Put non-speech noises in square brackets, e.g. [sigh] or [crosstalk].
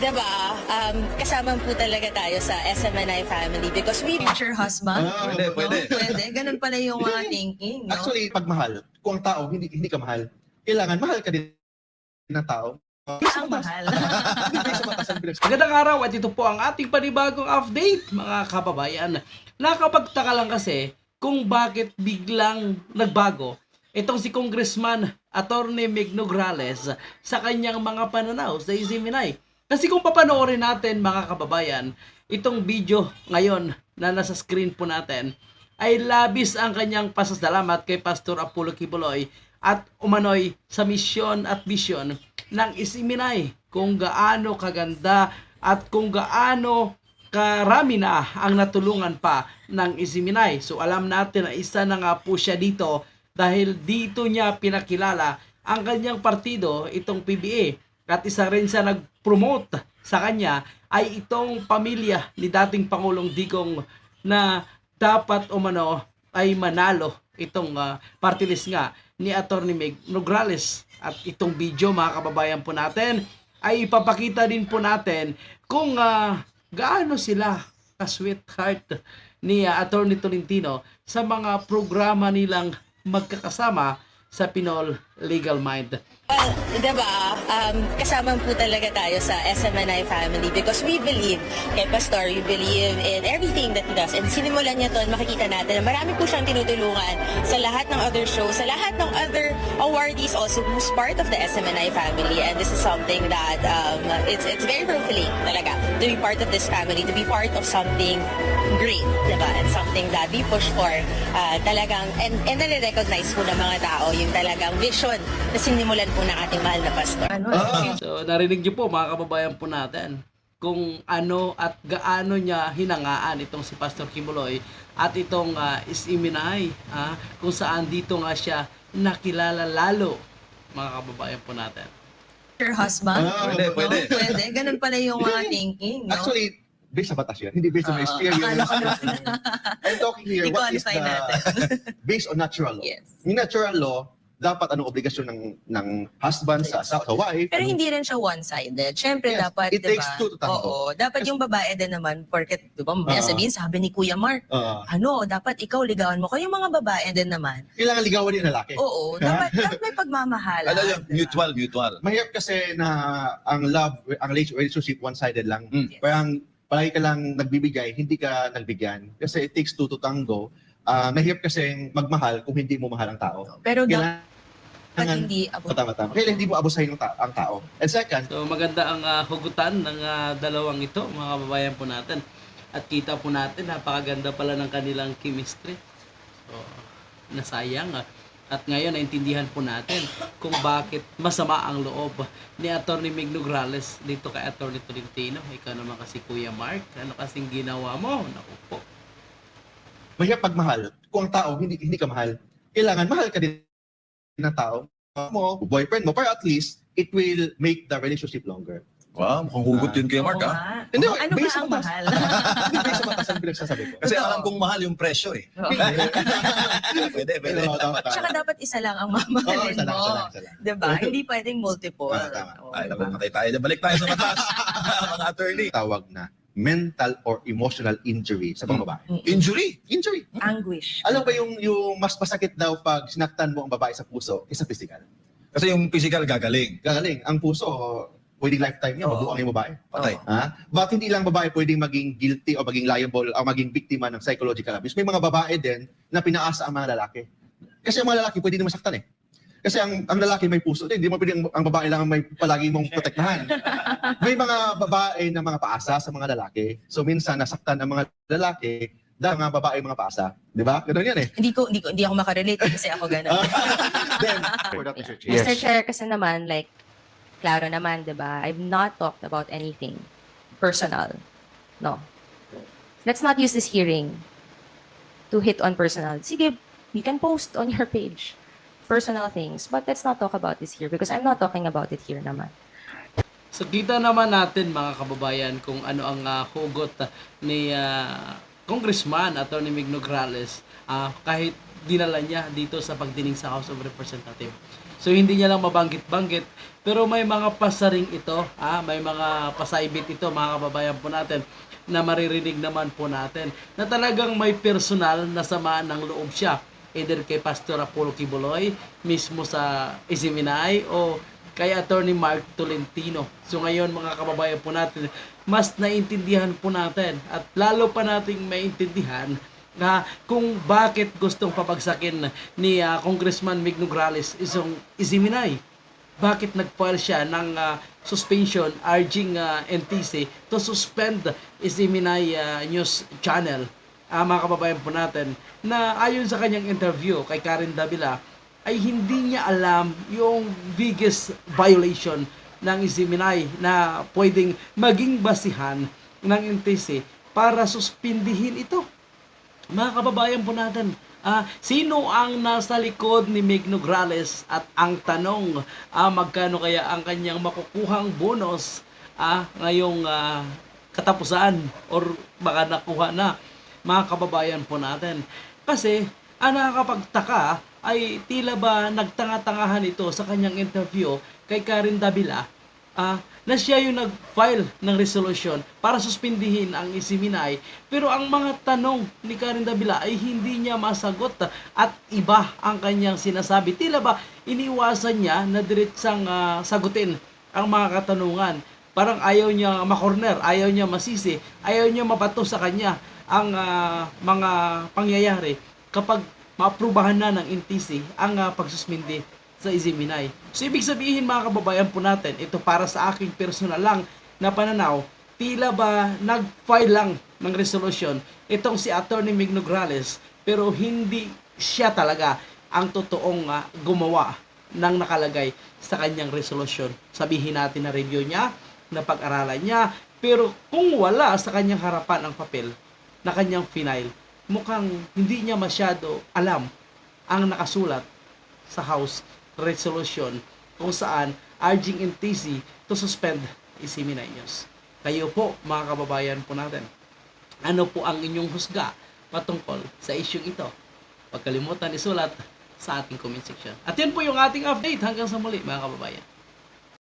diba, um, kasama po talaga tayo sa SMNI family because we future husband? Ah, Pwede, pwede. Pwede. Ganun pala yung mga thinking, no? Actually, pag mahal, kung ang tao hindi hindi ka mahal, kailangan mahal ka din ng tao. [laughs] ang mahal. Batas ang pinag- Magandang araw at ito po ang ating panibagong update mga kababayan. Nakapagtaka lang kasi kung bakit biglang nagbago itong si Congressman Attorney Mig Nograles sa kanyang mga pananaw sa Isiminay. Kasi kung papanoorin natin mga kababayan, itong video ngayon na nasa screen po natin ay labis ang kanyang pasasalamat kay Pastor Apollo Kibuloy at umano'y sa misyon at vision ng Isiminay kung gaano kaganda at kung gaano karami na ang natulungan pa ng Isiminay. So alam natin na isa na nga po siya dito dahil dito niya pinakilala ang kanyang partido, itong PBA. At isa rin sa nag-promote sa kanya ay itong pamilya ni dating Pangulong Digong na dapat umano ay manalo itong uh, party list nga ni Attorney Meg Nograles. At itong video mga kababayan po natin ay ipapakita din po natin kung ah, gaano sila ka-sweetheart ni ah, Attorney Tolentino sa mga programa nilang magkakasama sa Pinol Legal Mind. Well, diba, um, kasama po talaga tayo sa SMNI family because we believe kay Pastor, we believe in everything that he does. And sinimulan niya to, makikita natin na marami po siyang tinutulungan sa lahat ng other shows, sa lahat ng other awardees also who's part of the SMNI family. And this is something that um, it's it's very fulfilling talaga to be part of this family, to be part of something great, diba? And something that we push for uh, talagang, and, and nare-recognize po ng mga tao yung talagang vision na sinimulan po ng ating mahal na pastor. Ano? Ah. So narinig niyo po mga kababayan po natin kung ano at gaano niya hinangaan itong si Pastor Kimuloy at itong uh, Isiminay ah, kung saan dito nga siya nakilala lalo mga kababayan po natin. Future husband? Ah, Pwede, pwede. Pwede. Ganun pala yung mga thinking, no? Actually, based sa batas yan, hindi based on my Oo. experience. Akala. I'm talking here, what is I-qualify the, natin. [laughs] based on natural law. Yes. Yung natural law, dapat anong obligasyon ng ng husband sa, sa, sa wife. Pero hindi rin siya one-sided. Siyempre, Yes, dapat, it di takes ba? two to tango. Oo. Dapat yung babae din naman, porket, di ba, mamaya Ah. sabihin, sabi ni Kuya Mark, Ah, ano, dapat ikaw ligawan mo. Kaya yung mga babae din naman, kailangan ligawan din ng lalaki. oo, [laughs] dapat, dapat may pagmamahal. Ano yung mutual, mutual. Mahirap kasi na ang love, ang relationship one-sided lang. Mm. Parang palagi ka lang nagbibigay, hindi ka nagbigyan. Kasi it takes two to tango. Ah, mahirap kasi magmahal kung hindi mo mahal ang tao. Pero Kailangan, hindi abot. tama, tama. Kailangan hindi mo abusahin ng ta- ang tao. And second, So maganda ang ah, hugutan ng ah, dalawang ito mga kababayan po natin. At kita po natin napakaganda pala ng kanilang chemistry. So nasayang ah. At ngayon naintindihan po natin kung bakit masama ang loob ni Attorney Mig Nograles dito kay Attorney Tolentino. Ikaw naman kasi Kuya Mark, ano kasing ginawa mo? Naku po. mahirap pagmahal. Kung ang tao hindi hindi ka mahal, kailangan mahal ka din ng tao mo, boyfriend mo, para at least it will make the relationship longer. Wow, mukhang hugot yun kay Mark, ah. Hindi, ano ba ang on batas. mahal? [laughs] Hindi based sa batas ang pinagsasabi ko. Kasi Totoo. alam kong mahal yung presyo eh. Oo. pwede, pwede. Pero, tama, tama. Tsaka dapat isa lang ang Oo, mamahalin isa lang, mo. isa lang, isa lang. Diba? Hindi pwedeng multiple. Ah, tama. Oo, Ay, diba? naku, matay tayo. Balik tayo sa batas. [laughs] Mga attorney. Tawag na mental or emotional injury sa mga Hmm. babae. Injury. Injury. Anguish. Alam ba yung yung mas masakit daw pag sinaktan mo ang babae sa puso kaysa physical? Kasi yung physical gagaling. Gagaling, ang puso, pwedeng lifetime niya, mabuang yung babae. Patay. Ha? Bakit hindi lang babae pwedeng maging guilty o maging liable o maging biktima ng psychological abuse? May mga babae din na pinaasa ang mga lalaki. Kasi ang mga lalaki pwede din masaktan eh. Kasi ang ang lalaki may puso din. Hindi mo pwedeng ang babae lang ang may palagi mong protektahan. may mga babae na mga paasa sa mga lalaki. So minsan nasaktan ang mga lalaki dahil mga babae mga paasa. Di ba? Ganun yan eh. Hindi ko, hindi ko, hindi ako makarelate kasi ako gano'n. [laughs] Then, for that, Mr. Chair. Mr. Chair, kasi naman, like, klaro naman, di ba? I've not talked about anything personal. No. Let's not use this hearing to hit on personal. Sige, you can post on your page personal things, but let's not talk about this here because I'm not talking about it here naman. So kita naman natin mga kababayan kung ano ang ah, hugot ni ah, Congressman Attorney Mig Nograles Ah, kahit dinala niya dito sa pagdinig sa House of Representatives. So hindi niya lang mabanggit-banggit, pero may mga pasaring ito, ah, may mga pasaibit ito mga kababayan po natin na maririnig naman po natin na talagang may personal na samaan ng loob siya either kay Pastor Apollo Kibuloy mismo sa Isiminay o kay Attorney Mark Tolentino. So ngayon mga kababayan po natin, mas naintindihan po natin at lalo pa nating maintindihan na kung bakit gustong papagsakin ni ah, Congressman Mig Nograles isang Isiminay bakit nag-file siya ng ah, suspension urging ah, NTC to suspend Isiminay ah, News Channel. Ah, mga kababayan po natin na ayon sa kanyang interview kay Karen Davila ay hindi niya alam yung biggest violation ng Isiminay na pwedeng maging basihan ng NTC para suspindihin ito mga kababayan po natin, ah, sino ang nasa likod ni Mig Nograles? At ang tanong, ah, magkano kaya ang kanyang makukuhang bonus ah, ngayong ah, katapusan? Or baka nakuha na? Mga kababayan po natin. Kasi ang nakakapagtaka ay tila ba nagtanga-tangahan ito sa kanyang interview kay Karen Davila? Ah, na siya yung nag-file ng resolution para suspindihin ang Isiminay. Pero ang mga tanong ni Karen Davila ay hindi niya masagot at iba ang kanyang sinasabi. Tila ba iniwasan niya na diretsang ah, sagutin ang mga katanungan. Parang ayaw niya makorner, ayaw niya masisi, ayaw niya mabato sa kanya ang ah, mga pangyayari kapag maaprubahan na ng NTC ang ah, pagsusmindi sa Iziminay. So ibig sabihin mga kababayan po natin, ito para sa aking personal lang na pananaw, tila ba nag-file lang ng resolution itong si Attorney Mig Nograles pero hindi siya talaga ang totoong ah, gumawa ng nakalagay sa kanyang resolution. Sabihin natin na review niya, na pag-aralan niya, pero kung wala sa kanyang harapan ang papel na kanyang final, mukhang hindi niya masyado alam ang nakasulat sa House resolution kung saan urging NTC to suspend Isiminay News. Kayo po, mga kababayan po natin, ano po ang inyong husga patungkol sa isyong ito? Huwag kalimutan isulat sa ating comment section. At yan po yung ating update hanggang sa muli, mga kababayan.